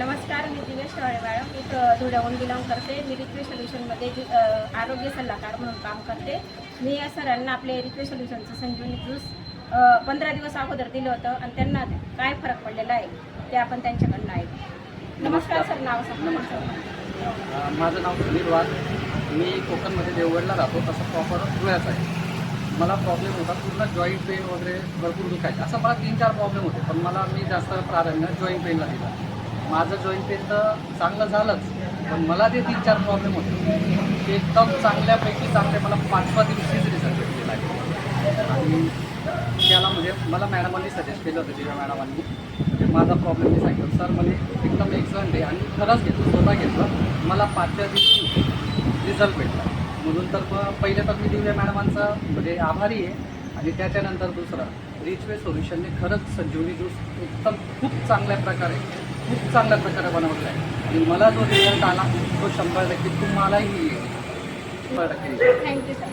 नमस्कार मी दिनेश शेवाळे मॅडम. मी धुळ्याहून बिलॉंग करते. मी रिक्वे सोल्युशनमध्ये आरोग्य सल्लागार म्हणून काम करते. मी या सरांना आपले रिक्वे सोल्युशनचं संजीवनी ज्यूस पंधरा दिवस अगोदर दिलं होतं आणि त्यांना काय फरक पडलेला आहे ते आपण त्यांच्याकडनं आहे नमस्कार सर नाव सर नमस्कार माझं नाव सुनील वाघ. मी कोकणमध्ये देवगडला राहतो. तसं प्रॉपर धुळ्याचा आहे. मला प्रॉब्लेम होता पूर्ण जॉईंट पेन वगैरे भरपूर दुखायचं. असं मला तीन चार प्रॉब्लेम होते पण मला मी जास्त प्राधान्य जॉईंट पेनला दिला. माझं जॉईंट पेन तर चांगलं झालंच पण मला जे तीन चार प्रॉब्लेम होते. ते एकदम चांगल्यापैकी चांगले मला पाचवा दिवशीच रिझल्ट भेटलेला आहे. आणि त्याला म्हणजे मला मॅडमांनी सजेस्ट केलं होतं दिव्या मॅडमांनी म्हणजे माझा प्रॉब्लेम मी सांगितलं. सर म्हणजे एकदम एक्झलंट आहे आणि खरंच घेतलं स्वतः घेतलं. मला पाचव्या दिवशी रिझल्ट भेटला. म्हणून तर मग पहिले तर मी दिव्या मॅडमांचा म्हणजे आभारी आहे. आणि त्याच्यानंतर दुसरं रिचवे सोल्युशनने खरंच संजीवनी ज्यूस एकदम खूप चांगल्या प्रकारे खूप चांगल्या प्रकारे बनवलेला आहे. आणि मला जो रिझल्ट आला तो शंभर टक्के तुम्हालाही शंभर टक्के. Thank you sir